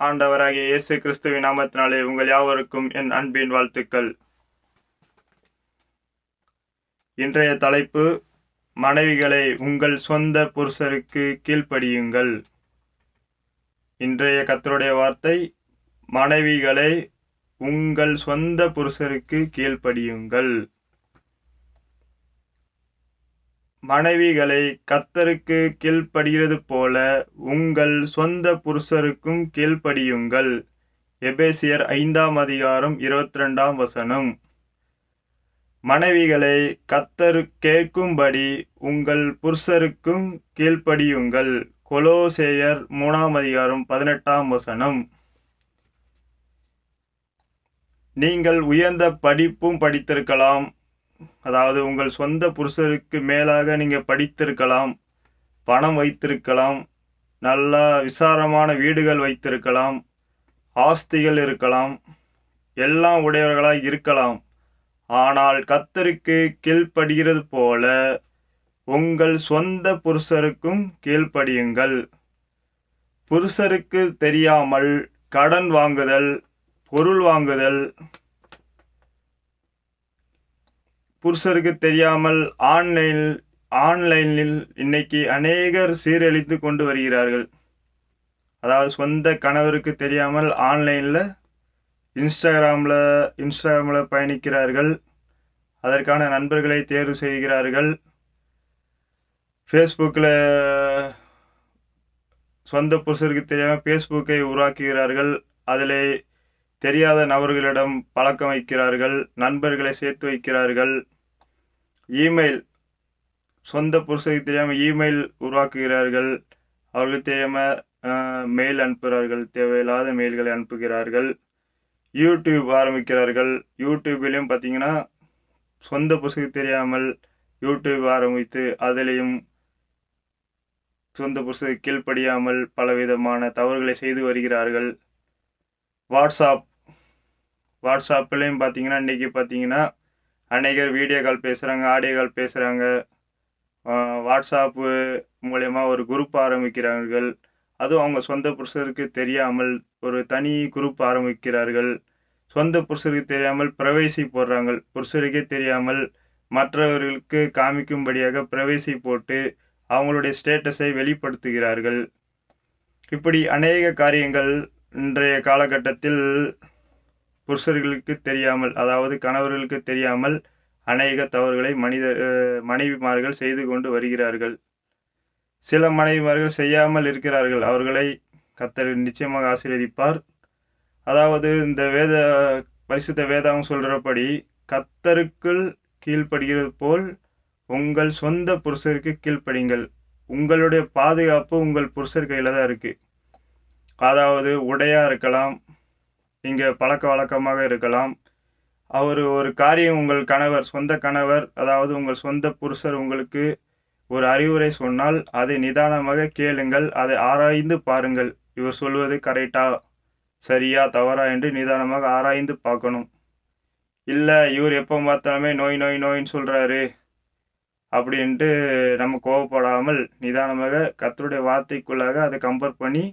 ஆண்டவராகிய இயேசு கிறிஸ்துவின் நாமத்தினாலே உங்கள் யாவருக்கும் என் அன்பின் வாழ்த்துக்கள். இன்றைய தலைப்பு மனைவிகளை உங்கள் சொந்த புருஷருக்கு கீழ்ப்படியுங்கள். இன்றைய கத்தருடைய வார்த்தை மனைவிகளை உங்கள் சொந்த புருஷருக்கு கீழ்ப்படியுங்கள். மனைவிகளை கத்தருக்கு கீழ்ப்படுகிறது போல உங்கள் சொந்த புருஷருக்கும் கீழ்ப்படியுங்கள். எபேசியர் ஐந்தாம் அதிகாரம் இருபத்தி ரெண்டாம் வசனம். மனைவிகளை கத்தரு கேட்கும்படி உங்கள் புருஷருக்கும் கீழ்ப்படியுங்கள். கொலோசேயர் மூணாம் அதிகாரம் பதினெட்டாம் வசனம். நீங்கள் உயர்ந்த படிப்பும் படித்திருக்கலாம். அதாவது உங்கள் சொந்த புருஷருக்கு மேலாக நீங்கள் படித்திருக்கலாம் பணம் வைத்திருக்கலாம் நல்லா விசாரமான வீடுகள் வைத்திருக்கலாம் ஆஸ்திகள் இருக்கலாம் எல்லாம் உடையவர்களாக இருக்கலாம். ஆனால் கத்தருக்கு கீழ்ப்படுகிறது போல உங்கள் சொந்த புருஷருக்கும் கீழ்ப்படியுங்கள். புருஷருக்கு தெரியாமல் கடன் வாங்குதல் பொருள் வாங்குதல் புருஷருக்கு தெரியாமல் ஆன்லைன் ஆன்லைனில் இன்னைக்கு அநேகர் சீரழித்து கொண்டு வருகிறார்கள். அதாவது சொந்த கணவருக்கு தெரியாமல் ஆன்லைனில் இன்ஸ்டாகிராமில் இன்ஸ்டாகிராமில் பயணிக்கிறார்கள். அதற்கான நண்பர்களை தேர்வு செய்கிறார்கள். ஃபேஸ்புக்கில் சொந்த புருஷருக்கு தெரியாமல் ஃபேஸ்புக்கை உருவாக்குகிறார்கள். அதில் தெரியாத நபர்களிடம் பழக்கம் வைக்கிறார்கள். நண்பர்களை சேர்த்து வைக்கிறார்கள். இமெயில் சொந்த புருஷருக்கு தெரியாமல் இமெயில் உருவாக்குகிறார்கள். அவர்களுக்கு தெரியாமல் மெயில் அனுப்புகிறார்கள். தேவையில்லாத மெயில்களை அனுப்புகிறார்கள். யூடியூப் ஆரம்பிக்கிறார்கள். யூடியூப்லேயும் பார்த்தீங்கன்னா சொந்த புருஷருக்கு தெரியாமல் யூடியூப் ஆரம்பித்து அதிலையும் சொந்த புருஷருக்கு கீழ்ப்படியாமல் பலவிதமான தவறுகளை செய்து வருகிறார்கள். வாட்ஸ்அப் வாட்ஸ்அப்லேயும் பார்த்தீங்கன்னா இன்றைக்கி பார்த்தீங்கன்னா அநேகர் வீடியோ கால் பேசுகிறாங்க ஆடியோ கால் பேசுகிறாங்க வாட்ஸ்அப்பு மூலயமா ஒரு குரூப் ஆரம்பிக்கிறார்கள். அதுவும் அவங்க சொந்த புருஷருக்கு தெரியாமல் ஒரு தனி குரூப் ஆரம்பிக்கிறார்கள். சொந்த புருஷருக்கு தெரியாமல் பிரவேசி போடுறாங்க புருஷருக்கே தெரியாமல் மற்றவர்களுக்கு காமிக்கும்படியாக பிரவேசி போட்டு அவங்களுடைய ஸ்டேட்டஸை வெளிப்படுத்துகிறார்கள். இப்படி அநேக காரியங்கள் இன்றைய காலகட்டத்தில் புருஷர்களுக்கு தெரியாமல் அதாவது கணவர்களுக்கு தெரியாமல் அநேக தவறுகளை மனித மனைவிமார்கள் செய்து கொண்டு வருகிறார்கள். சில மனைவிமார்கள் செய்யாமல் இருக்கிறார்கள். அவர்களை கத்தர் நிச்சயமாக ஆசீர்வதிப்பார். அதாவது இந்த வேத பரிசுத்த வேதாவும் சொல்கிறபடி கத்தருக்குள் கீழ்ப்படுகிறது போல் உங்கள் சொந்த புருஷருக்கு கீழ்ப்படிங்கள். உங்களுடைய பாதுகாப்பு உங்கள் புருஷர் கையில் தான் இருக்குது அதாவது உடையாக இருக்கலாம் நீங்கள் பழக்க வழக்கமாக இருக்கலாம். அவர் ஒரு காரியம் உங்கள் கணவர் சொந்த கணவர் அதாவது உங்கள் சொந்த புருஷர் உங்களுக்கு ஒரு அறிவுரை சொன்னால் அதை நிதானமாக கேளுங்கள் அதை ஆராய்ந்து பாருங்கள். இவர் சொல்வது கரெக்டா சரியா தவறா என்று நிதானமாக ஆராய்ந்து பார்க்கணும். இல்லை இவர் எப்போ பார்த்தாலுமே நோய் நோய் நோயின்னு சொல்கிறாரு அப்படின்ட்டு நம்ம கோவப்படாமல் நிதானமாக கத்தருடைய வார்த்தைக்குள்ளாக அதை கம்பேர் பண்ணி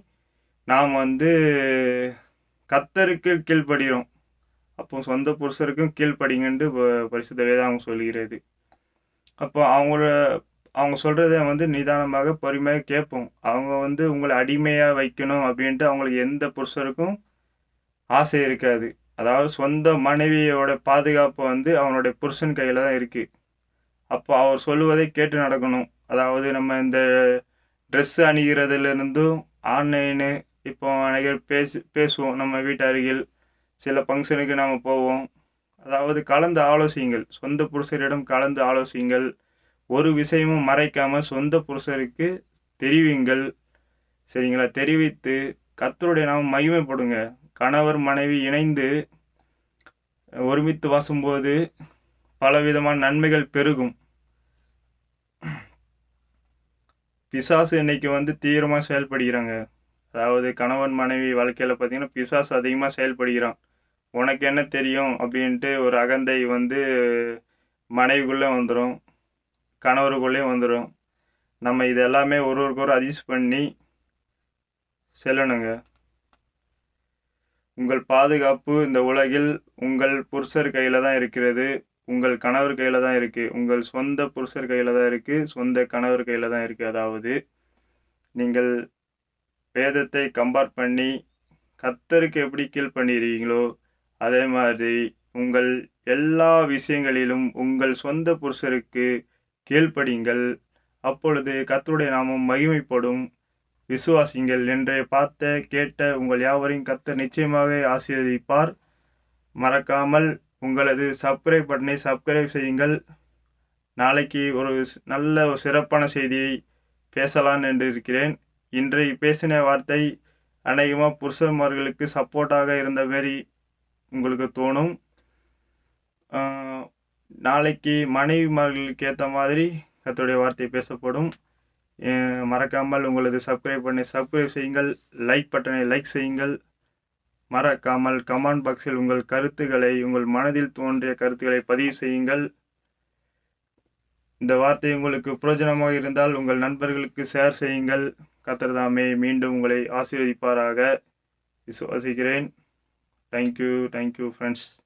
நாம் வந்து கத்தருக்கு கீழ்ப்படுகிறோம். அப்போ சொந்த புருஷருக்கும் கீழ்ப்படிங்கன்ட்டு பரிசுத்த வேதாகம் சொல்கிறது அப்போ அவங்களோட அவங்க சொல்கிறத வந்து நிதானமாக பொறுமையாக கேட்போம். அவங்க வந்து உங்களை அடிமையாக வைக்கணும் அப்படின்ட்டு அவங்களுக்கு எந்த புருஷருக்கும் ஆசை இருக்காது. அதாவது சொந்த மனைவியோட பாதுகாப்பு வந்து அவனுடைய புருஷன் கையில் தான் இருக்குது அப்போ அவர் சொல்லுவதை கேட்டு நடக்கணும். அதாவது நம்ம இந்த ட்ரெஸ் அணிகிறதுலேருந்தும் ஆன்லைனு இப்போ அநேகர் பேசி பேசுவோம். நம்ம வீட்டு அருகில் சில ஃபங்க்ஷனுக்கு நாம் போவோம். அதாவது கலந்து ஆலோசியுங்கள். சொந்த புருஷரிடம் கலந்து ஆலோசியுங்கள். ஒரு விஷயமும் மறைக்காமல் சொந்த புருஷருக்கு தெரிவிங்கள் சரிங்களா? தெரிவித்து கத்தருடைய நாம் மகிமைப்படுங்க கணவர் மனைவி இணைந்து ஒருமித்து வாசும்போது பலவிதமான நன்மைகள் பெருகும். பிசாசு இன்னைக்கு வந்து தீவிரமாக செயல்படுகிறாங்க. அதாவது கணவன் மனைவி வாழ்க்கையில் பார்த்தீங்கன்னா பிசாசு அதிகமாக செயல்படுகிறான். உனக்கு என்ன தெரியும்? அப்படின்ட்டு ஒரு அகந்தை வந்து மனைவிக்குள்ளே வந்துடும் கணவருக்குள்ளே வந்துடும் நம்ம இது எல்லாமே ஒரு ஒருக்கொரு அட்ஜஸ்ட் பண்ணி செல்லணுங்க. உங்கள் பாதுகாப்பு இந்த உலகில் உங்கள் புருஷர் கையில் தான் இருக்கிறது. உங்கள் கணவர் கையில் தான் இருக்குது உங்கள் சொந்த புருஷர் கையில் தான் இருக்குது சொந்த கணவர் கையில் தான் இருக்குது அதாவது நீங்கள் வேதத்தை கம்பேர் பண்ணி கத்தருக்கு எப்படி கீழ் பண்ணிடுறீங்களோ அதே மாதிரி உங்கள் எல்லா விஷயங்களிலும் உங்கள் சொந்த புருஷருக்கு கீழ்ப்படிங்கள் அப்பொழுது கத்தருடைய நாமம் மகிமைப்படும். விசுவாசிங்கள் என்றே பார்த்த கேட்ட உங்கள் யாவரையும் கத்தர் நிச்சயமாக ஆசீர்வதிப்பார். மறக்காமல் உங்களது சப்ஸ்கிரைப் பட்டனை சப்ஸ்கிரைப் செய்யுங்கள். நாளைக்கு ஒரு நல்ல ஒரு சிறப்பான செய்தியை பேசலாம் என்று இருக்கிறேன். இன்றை பேசின வார்த்தை அநேகமாக புருஷன்மார்களுக்கு சப்போர்ட்டாக இருந்த மாரி உங்களுக்கு தோணும். நாளைக்கு மனைவிமார்களுக்கு ஏற்ற மாதிரி கத்துடைய வார்த்தை பேசப்படும். மறக்காமல் உங்களது சப்ஸ்கிரைப் பண்ணி சப்ஸ்கிரைப் செய்யுங்கள். லைக் பட்டனை லைக் செய்யுங்கள். மறக்காமல் கமெண்ட் பாக்ஸில் உங்கள் கருத்துக்களை உங்கள் மனதில் தோன்றிய கருத்துக்களை பதிவு செய்யுங்கள். இந்த வார்த்தை உங்களுக்கு பிரயோஜனமாக இருந்தால் உங்கள் நண்பர்களுக்கு ஷேர் செய்யுங்கள். கத்தர்தாமே மீண்டும் உங்களை ஆசீர்வதிப்பாராக. விசுவாசிக்கிறேன். Thank you thank you friends